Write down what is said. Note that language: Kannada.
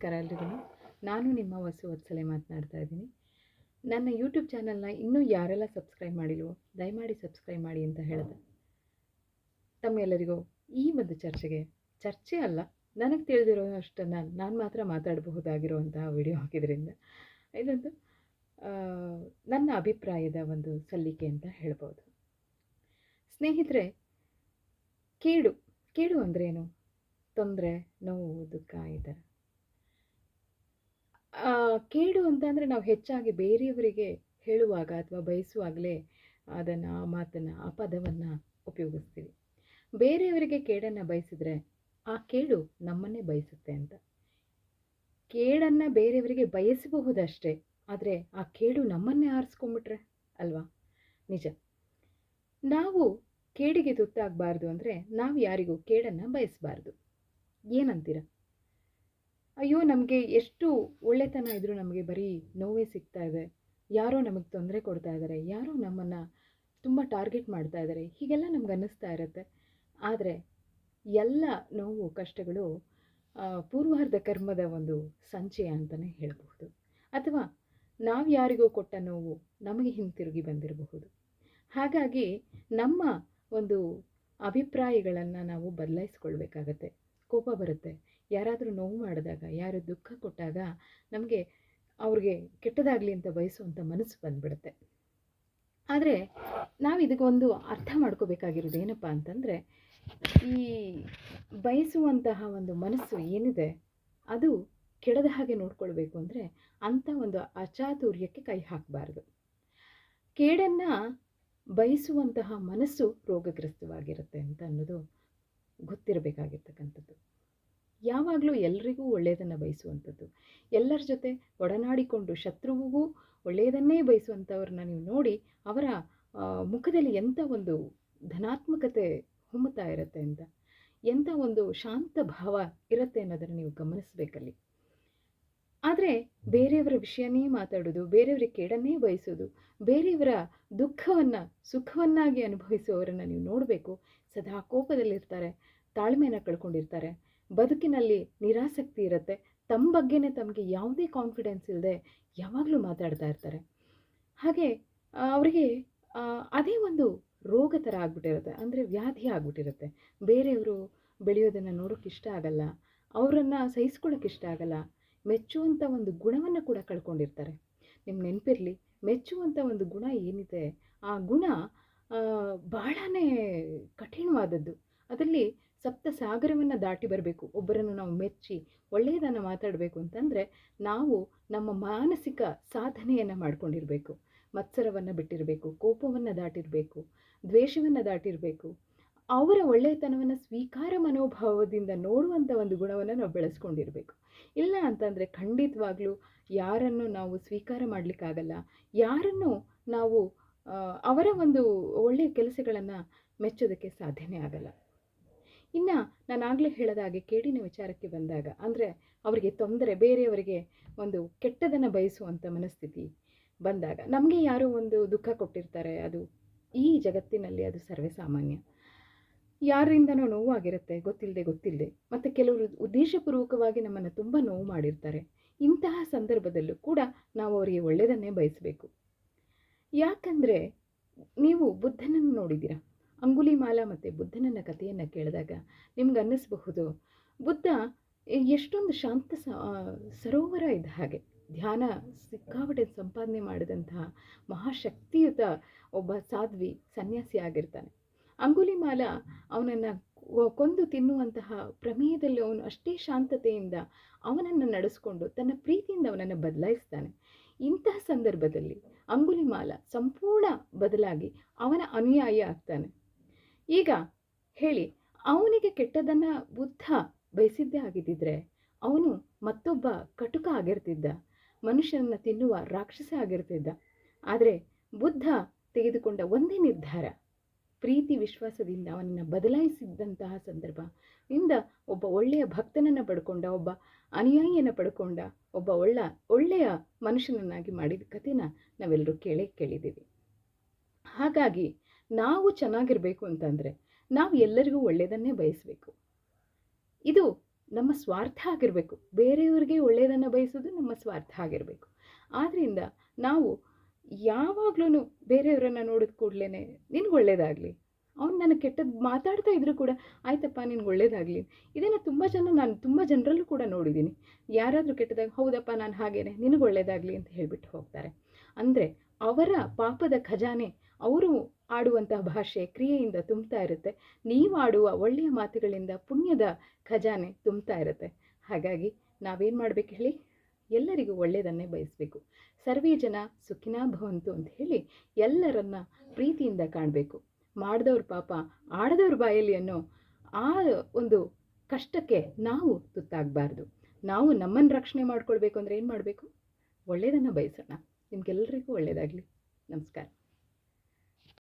ನಮಸ್ಕಾರ ಎಲ್ರಿಗೂ. ನಾನು ನಿಮ್ಮ ವಸು ವತ್ಸಲೆ ಮಾತನಾಡ್ತಾ ಇದ್ದೀನಿ. ನನ್ನ ಯೂಟ್ಯೂಬ್ ಚಾನಲ್ನ ಇನ್ನೂ ಯಾರೆಲ್ಲ ಸಬ್ಸ್ಕ್ರೈಬ್ ಮಾಡಿಲ್ವೋ, ದಯಮಾಡಿ ಸಬ್ಸ್ಕ್ರೈಬ್ ಮಾಡಿ ಅಂತ ಹೇಳಿದೆ. ತಮ್ಮೆಲ್ಲರಿಗೂ ಈ ಒಂದು ಚರ್ಚೆಗೆ ಚರ್ಚೆ ಅಲ್ಲ, ನನಗೆ ತಿಳಿದಿರೋ ಅಷ್ಟನ್ನು ನಾನು ಮಾತ್ರ ಮಾತಾಡಬಹುದಾಗಿರುವಂತಹ ವಿಡಿಯೋ ಹಾಕಿದ್ರಿಂದ. ಇದೊಂದು ನನ್ನ ಅಭಿಪ್ರಾಯದ ಒಂದು ಸಲ್ಲಿಕೆ ಅಂತ ಹೇಳ್ಬೋದು. ಸ್ನೇಹಿತರೆ, ಕೇಡು ಕೇಡು ಅಂದ್ರೇನು? ತೊಂದರೆ, ನೋವು, ದುಃಖ ಈ ಕೇಡು ಅಂತಂದರೆ ನಾವು ಹೆಚ್ಚಾಗಿ ಬೇರೆಯವರಿಗೆ ಹೇಳುವಾಗ ಅಥವಾ ಬಯಸುವಾಗಲೇ ಅದನ್ನು, ಆ ಮಾತನ್ನು, ಆ ಪದವನ್ನು ಉಪಯೋಗಿಸ್ತೀವಿ. ಬೇರೆಯವರಿಗೆ ಕೇಡನ್ನು ಬಯಸಿದ್ರೆ ಆ ಕೇಡು ನಮ್ಮನ್ನೇ ಬಯಸುತ್ತೆ ಅಂತ. ಕೇಡನ್ನು ಬೇರೆಯವರಿಗೆ ಬಯಸಬಹುದಷ್ಟೇ, ಆದರೆ ಆ ಕೇಡು ನಮ್ಮನ್ನೇ ಆರಿಸ್ಕೊಂಬಿಟ್ರೆ ಅಲ್ವಾ? ನಿಜ. ನಾವು ಕೇಡಿಗೆ ತುತ್ತಾಗಬಾರ್ದು ಅಂದರೆ ನಾವು ಯಾರಿಗೂ ಕೇಡನ್ನು ಬಯಸಬಾರ್ದು. ಏನಂತೀರ? ಅಯ್ಯೋ, ನಮಗೆ ಎಷ್ಟು ಒಳ್ಳೆತನ ಇದ್ದರೂ ನಮಗೆ ಬರೀ ನೋವೇ ಸಿಗ್ತಾ ಇದೆ. ಯಾರೋ ನಮಗೆ ತೊಂದರೆ ಕೊಡ್ತಾ ಇದ್ದಾರೆ ಯಾರೋ ನಮ್ಮನ್ನು ತುಂಬ ಟಾರ್ಗೆಟ್ ಮಾಡ್ತಾ ಇದ್ದಾರೆ ಹೀಗೆಲ್ಲ ನಮ್ಗೆ ಅನ್ನಿಸ್ತಾ ಇರುತ್ತೆ. ಆದರೆ ಎಲ್ಲ ನೋವು, ಕಷ್ಟಗಳು ಪೂರ್ವಾರ್ಧ ಕರ್ಮದ ಒಂದು ಸಂಚಯ ಅಂತಲೇ ಹೇಳಬಹುದು. ಅಥವಾ ನಾವು ಯಾರಿಗೋ ಕೊಟ್ಟ ನೋವು ನಮಗೆ ಹಿಂತಿರುಗಿ ಬಂದಿರಬಹುದು. ಹಾಗಾಗಿ ನಮ್ಮ ಒಂದು ಅಭಿಪ್ರಾಯಗಳನ್ನು ನಾವು ಬದಲಾಯಿಸ್ಕೊಳ್ಬೇಕಾಗತ್ತೆ. ಕೋಪ ಬರುತ್ತೆ. ಯಾರಾದರೂ ನೋವು ಮಾಡಿದಾಗ, ಯಾರು ದುಃಖ ಕೊಟ್ಟಾಗ ನಮಗೆ ಅವ್ರಿಗೆ ಕೆಟ್ಟದಾಗಲಿ ಅಂತ ಬಯಸುವಂಥ ಮನಸ್ಸು ಬಂದ್ಬಿಡುತ್ತೆ. ಆದರೆ ನಾವು ಇದಕ್ಕೊಂದು ಅರ್ಥ ಮಾಡ್ಕೋಬೇಕಾಗಿರೋದು ಏನಪ್ಪ ಅಂತಂದರೆ, ಈ ಬಯಸುವಂತಹ ಒಂದು ಮನಸ್ಸು ಏನಿದೆ, ಅದು ಕೆಡದ ಹಾಗೆ ನೋಡ್ಕೊಳ್ಬೇಕು ಅಂದರೆ ಅಂಥ ಒಂದು ಅಚಾತುರ್ಯಕ್ಕೆ ಕೈ ಹಾಕಬಾರ್ದು. ಕೇಡನ್ನು ಬಯಸುವಂತಹ ಮನಸ್ಸು ರೋಗಗ್ರಸ್ತವಾಗಿರುತ್ತೆ ಅಂತ ಅನ್ನೋದು ಗೊತ್ತಿರಬೇಕಾಗಿರ್ತಕ್ಕಂಥದ್ದು. ಯಾವಾಗಲೂ ಎಲ್ರಿಗೂ ಒಳ್ಳೆಯದನ್ನು ಬಯಸುವಂಥದ್ದು. ಎಲ್ಲರ ಜೊತೆ ಒಡನಾಡಿಕೊಂಡು ಶತ್ರುವಿಗೂ ಒಳ್ಳೆಯದನ್ನೇ ಬಯಸುವಂಥವ್ರನ್ನ ನೀವು ನೋಡಿ ಅವರ ಮುಖದಲ್ಲಿ ಎಂಥ ಒಂದು ಧನಾತ್ಮಕತೆ ಹೊಮ್ಮುತ್ತಾ ಇರುತ್ತೆ ಅಂತ ಎಂಥ ಒಂದು ಶಾಂತ ಭಾವ ಇರುತ್ತೆ ಅನ್ನೋದನ್ನು ನೀವು ಗಮನಿಸಬೇಕಲ್ಲಿ. ಆದರೆ ಬೇರೆಯವರ ವಿಷಯನೇ ಮಾತಾಡೋದು ಬೇರೆಯವರಿಗೆ ಕೇಡನ್ನೇ ಬಯಸೋದು, ಬೇರೆಯವರ ದುಃಖವನ್ನು, ಸುಖವನ್ನಾಗಿ ಅನುಭವಿಸುವವರನ್ನು ನೀವು ನೋಡಬೇಕು. ಸದಾ ಕೋಪದಲ್ಲಿರ್ತಾರೆ ತಾಳ್ಮೆಯನ್ನು ಕಳ್ಕೊಂಡಿರ್ತಾರೆ. ಬದುಕಿನಲ್ಲಿ ನಿರಾಸಕ್ತಿ ಇರುತ್ತೆ. ತಮ್ಮ ಬಗ್ಗೆನೇ ತಮಗೆ ಯಾವುದೇ ಕಾನ್ಫಿಡೆನ್ಸ್ ಇಲ್ಲದೆ ಯಾವಾಗಲೂ ಮಾತಾಡ್ತಾ ಇರ್ತಾರೆ. ಹಾಗೆ ಅವರಿಗೆ ಅದೇ ಒಂದು ರೋಗ ಥರ ಆಗ್ಬಿಟ್ಟಿರುತ್ತೆ. ಅಂದರೆ ವ್ಯಾಧಿ ಆಗ್ಬಿಟ್ಟಿರುತ್ತೆ. ಬೇರೆಯವರು ಬೆಳೆಯೋದನ್ನು ನೋಡೋಕೆ ಇಷ್ಟ ಆಗಲ್ಲ. ಅವರನ್ನು ಸಹಿಸ್ಕೊಳ್ಳೋಕೆ ಇಷ್ಟ ಆಗಲ್ಲ. ಮೆಚ್ಚುವಂಥ ಒಂದು ಗುಣವನ್ನು ಕೂಡ ಕಳ್ಕೊಂಡಿರ್ತಾರೆ. ನಿಮ್ಮ ನೆನಪಿರಲಿ ಮೆಚ್ಚುವಂಥ ಒಂದು ಗುಣ ಏನಿದೆ? ಆ ಗುಣ ಬಹಳನೇ ಕಠಿಣವಾದದ್ದು. ಅದರಲ್ಲಿ ಸಪ್ತ ಸಾಗರವನ್ನು ದಾಟಿ ಬರಬೇಕು. ಒಬ್ಬರನ್ನು ನಾವು ಮೆಚ್ಚಿ ಒಳ್ಳೆಯದನ್ನು ಮಾತಾಡಬೇಕು ಅಂತಂದರೆ ನಾವು ನಮ್ಮ ಮಾನಸಿಕ ಸಾಧನೆಯನ್ನು ಮಾಡ್ಕೊಂಡಿರಬೇಕು. ಮತ್ಸರವನ್ನು ಬಿಟ್ಟಿರಬೇಕು, ಕೋಪವನ್ನು ದಾಟಿರಬೇಕು, ದ್ವೇಷವನ್ನು ದಾಟಿರಬೇಕು. ಅವರ ಒಳ್ಳೆಯತನವನ್ನು ಸ್ವೀಕಾರ ಮನೋಭಾವದಿಂದ ನೋಡುವಂಥ ಒಂದು ಗುಣವನ್ನು ನಾವು ಬೆಳೆಸ್ಕೊಂಡಿರಬೇಕು. ಇಲ್ಲ ಅಂತಂದರೆ ಖಂಡಿತವಾಗ್ಲೂ ಯಾರನ್ನು ನಾವು ಸ್ವೀಕಾರ ಮಾಡಲಿಕ್ಕಾಗಲ್ಲ, ಯಾರನ್ನು ನಾವು ಅವರ ಒಂದು ಒಳ್ಳೆಯ ಕೆಲಸಗಳನ್ನು ಮೆಚ್ಚೋದಕ್ಕೆ ಸಾಧ್ಯನೇ ಆಗಲ್ಲ. ಇನ್ನು ನಾನು ಆಗಲೇ ಹೇಳಿದ ಹಾಗೆ ಕೇಡಿನ ವಿಚಾರಕ್ಕೆ ಬಂದಾಗ, ಅಂದರೆ ಅವರಿಗೆ ತೊಂದರೆ, ಬೇರೆಯವರಿಗೆ ಒಂದು ಕೆಟ್ಟದನ್ನು ಬಯಸುವಂಥ ಮನಸ್ಥಿತಿ ಬಂದಾಗ ನಮಗೆ ಯಾರೋ ಒಂದು ದುಃಖ ಕೊಟ್ಟಿರ್ತಾರೆ, ಅದು ಈ ಜಗತ್ತಿನಲ್ಲಿ ಅದು ಸರ್ವೇ ಸಾಮಾನ್ಯ ಯಾರಿಂದನೋ ನೋವಾಗಿರುತ್ತೆ ಗೊತ್ತಿಲ್ಲದೆ ಗೊತ್ತಿಲ್ಲದೆ ಮತ್ತು ಕೆಲವರು ಉದ್ದೇಶಪೂರ್ವಕವಾಗಿ ನಮ್ಮನ್ನು ತುಂಬ ನೋವು ಮಾಡಿರ್ತಾರೆ. ಇಂತಹ ಸಂದರ್ಭದಲ್ಲೂ ಕೂಡ ನಾವು ಅವರಿಗೆ ಒಳ್ಳೆಯದನ್ನೇ ಬಯಸಬೇಕು. ಯಾಕಂದರೆ ನೀವು ಬುದ್ಧನನ್ನು ನೋಡಿದ್ದೀರಾ? ಅಂಗುಲಿಮಾಲ ಮತ್ತು ಬುದ್ಧನನ್ನ ಕಥೆಯನ್ನು ಕೇಳಿದಾಗ ನಿಮ್ಗೆ ಅನ್ನಿಸ್ಬಹುದು, ಬುದ್ಧ ಎಷ್ಟೊಂದು ಶಾಂತ ಸರೋವರ ಇದ್ದ ಹಾಗೆ, ಧ್ಯಾನ ಸಿಕ್ಕಾಪಟ್ಟೆ ಸಂಪಾದನೆ ಮಾಡಿದಂತಹ ಮಹಾಶಕ್ತಿಯುತ ಒಬ್ಬ ಸಾಧ್ವಿ ಸನ್ಯಾಸಿ ಆಗಿರ್ತಾನೆ. ಅಂಗುಲಿಮಾಲ ಅವನನ್ನು ಕೊಂದು ತಿನ್ನುವಂತಹ ಪ್ರಮೇಯದಲ್ಲಿ ಅವನು ಅಷ್ಟೇ ಶಾಂತತೆಯಿಂದ ಅವನನ್ನು ನಡೆಸ್ಕೊಂಡು ತನ್ನ ಪ್ರೀತಿಯಿಂದ ಅವನನ್ನು ಬದಲಾಯಿಸ್ತಾನೆ. ಇಂತಹ ಸಂದರ್ಭದಲ್ಲಿ ಅಂಗುಲಿಮಾಲ ಸಂಪೂರ್ಣ ಬದಲಾಗಿ ಅವನ ಅನುಯಾಯಿ ಆಗ್ತಾನೆ. ಈಗ ಹೇಳಿ, ಅವನಿಗೆ ಕೆಟ್ಟದನ್ನ ಬುದ್ಧ ಬಯಸಿದ್ದೇ ಆಗಿದ್ದಿದ್ರೆ ಅವನು ಮತ್ತೊಬ್ಬ ಕಟುಕ ಆಗಿರ್ತಿದ್ದ, ಮನುಷ್ಯನನ್ನ ತಿನ್ನುವ ರಾಕ್ಷಸ ಆಗಿರ್ತಿದ್ದ. ಆದರೆ ಬುದ್ಧ ತೆಗೆದುಕೊಂಡ ಒಂದೇ ನಿರ್ಧಾರ, ಪ್ರೀತಿ ವಿಶ್ವಾಸದಿಂದ ಅವನನ್ನು ಬದಲಾಯಿಸಿದ್ದಂತಹ ಸಂದರ್ಭ. ಇಂದ ಒಬ್ಬ ಒಳ್ಳೆಯ ಭಕ್ತನನ್ನು ಪಡ್ಕೊಂಡ, ಒಬ್ಬ ಅನುಯಾಯಿಯನ್ನು ಪಡ್ಕೊಂಡ, ಒಬ್ಬ ಒಳ್ಳ, ಒಳ್ಳೆಯ ಮನುಷ್ಯನನ್ನಾಗಿ ಮಾಡಿದ ಕಥೆನ ನಾವೆಲ್ಲರೂ ಕೇಳೇ ಕೇಳಿದ್ದೀವಿ. ಹಾಗಾಗಿ ನಾವು ಚೆನ್ನಾಗಿರಬೇಕು ಅಂತಂದರೆ ನಾವು ಎಲ್ಲರಿಗೂ ಒಳ್ಳೆಯದನ್ನೇ ಬಯಸಬೇಕು. ಇದು ನಮ್ಮ ಸ್ವಾರ್ಥ ಆಗಿರಬೇಕು. ಬೇರೆಯವರಿಗೆ ಒಳ್ಳೆಯದನ್ನು ಬಯಸೋದು ನಮ್ಮ ಸ್ವಾರ್ಥ ಆಗಿರಬೇಕು. ಆದ್ದರಿಂದ ನಾವು ಯಾವಾಗಲೂ ಬೇರೆಯವರನ್ನು ನೋಡಿದ ಕೂಡಲೇ ನಿನಗೆ ಒಳ್ಳೆಯದಾಗಲಿ ಅವ್ನು ನನಗೆ ಕೆಟ್ಟದ್ದು ಮಾತಾಡ್ತಾ ಇದ್ದರೂ ಕೂಡ ಆಯ್ತಪ್ಪ ನಿನ್ಗೆ ಒಳ್ಳೇದಾಗಲಿ. ಇದನ್ನು ತುಂಬ ಜನ ನಾನು ತುಂಬ ಜನರಲ್ಲೂ ಕೂಡ ನೋಡಿದ್ದೀನಿ ಯಾರಾದರೂ ಕೆಟ್ಟದಾಗ ಹೌದಪ್ಪ ನಾನು ಹಾಗೇನೆ ನಿನಗೆ ಒಳ್ಳೇದಾಗಲಿ ಅಂತ ಹೇಳಿಬಿಟ್ಟು ಹೋಗ್ತಾರೆ. ಅಂದರೆ ಅವರ ಪಾಪದ ಖಜಾನೆ ಅವರು ಆಡುವಂತಹ ಭಾಷೆ ಕ್ರಿಯೆಯಿಂದ ತುಂಬ್ತಾ ಇರುತ್ತೆ. ನೀವು ಆಡುವ ಒಳ್ಳೆಯ ಮಾತುಗಳಿಂದ ಪುಣ್ಯದ ಖಜಾನೆ ತುಂಬ್ತಾ ಇರುತ್ತೆ. ಹಾಗಾಗಿ ನಾವೇನು ಮಾಡಬೇಕು ಹೇಳಿ? ಎಲ್ಲರಿಗೂ ಒಳ್ಳೆಯದನ್ನೇ ಬಯಸಬೇಕು. ಸರ್ವೇ ಜನ ಸುಖಿನಾ ಭವಂತು ಅಂತ ಹೇಳಿ ಎಲ್ಲರನ್ನ ಪ್ರೀತಿಯಿಂದ ಕಾಣಬೇಕು. ಮಾಡಿದವ್ರ ಪಾಪ, ಆಡದವ್ರ ಬಾಯಲ್ಲಿ ಅನ್ನೋ ಆ ಒಂದು ಕಷ್ಟಕ್ಕೆ ನಾವು ತುತ್ತಾಗಬಾರ್ದು. ನಾವು ನಮ್ಮನ್ನು ರಕ್ಷಣೆ ಮಾಡ್ಕೊಳ್ಬೇಕು ಅಂದರೆ ಏನು ಮಾಡಬೇಕು? ಒಳ್ಳೆಯದನ್ನು ಬಯಸೋಣ. ನಿಮಗೆಲ್ಲರಿಗೂ ಒಳ್ಳೆಯದಾಗಲಿ. ನಮಸ್ಕಾರ.